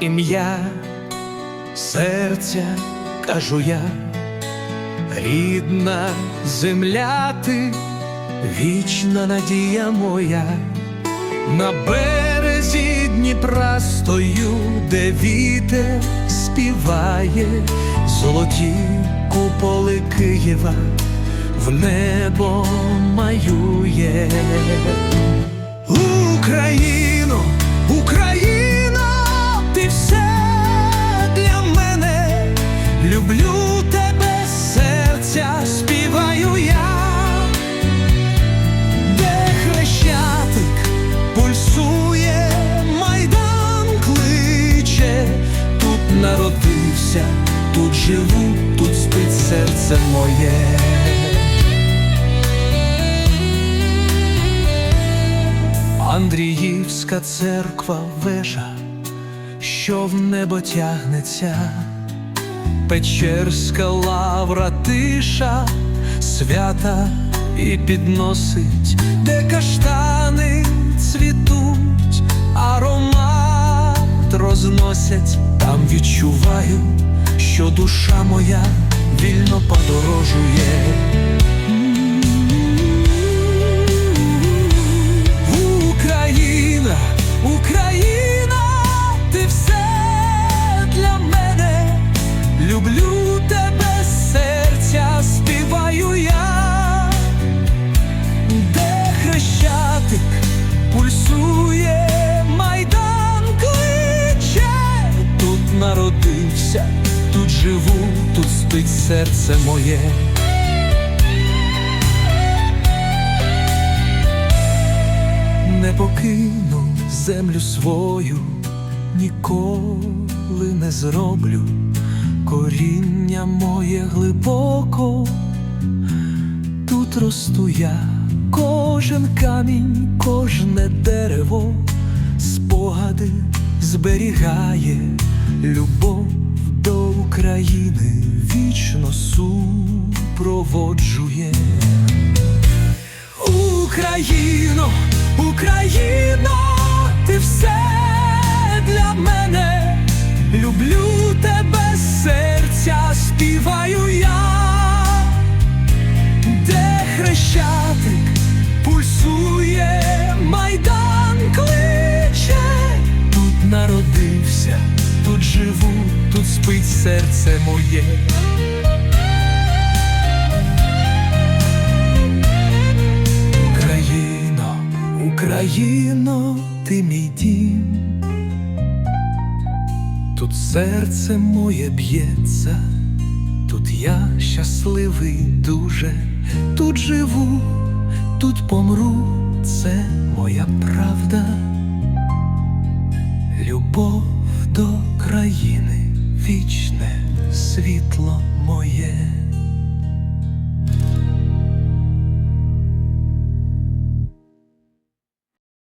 ім'я, серця кажу я, рідна земля ти, вічна надія моя, на березі Дніпра стою, де вітер співає, золоті куполи Києва в небо маює. Україно, тут живу, тут спить серце моє. Андріївська церква вежа, що в небо тягнеться, Печерська лавра тиша, свята і підносить, де каштани цвітуть, аромат розносять, там відчуваю, що душа моя вільно подорожує. Серце моє. не покину землю свою, ніколи не зроблю, коріння моє глибоко, тут росту я, кожен камінь, кожне дерево, спогади зберігає, любов до України вічно супроводжує. Україно, Україно, ти все для мене, люблю тебе, серця співаю тут серце моє. Україно, Україно, ти мій дім, тут серце моє б'ється, тут я щасливий дуже, тут живу, тут помру, це моя правда, любов вічне світло моє.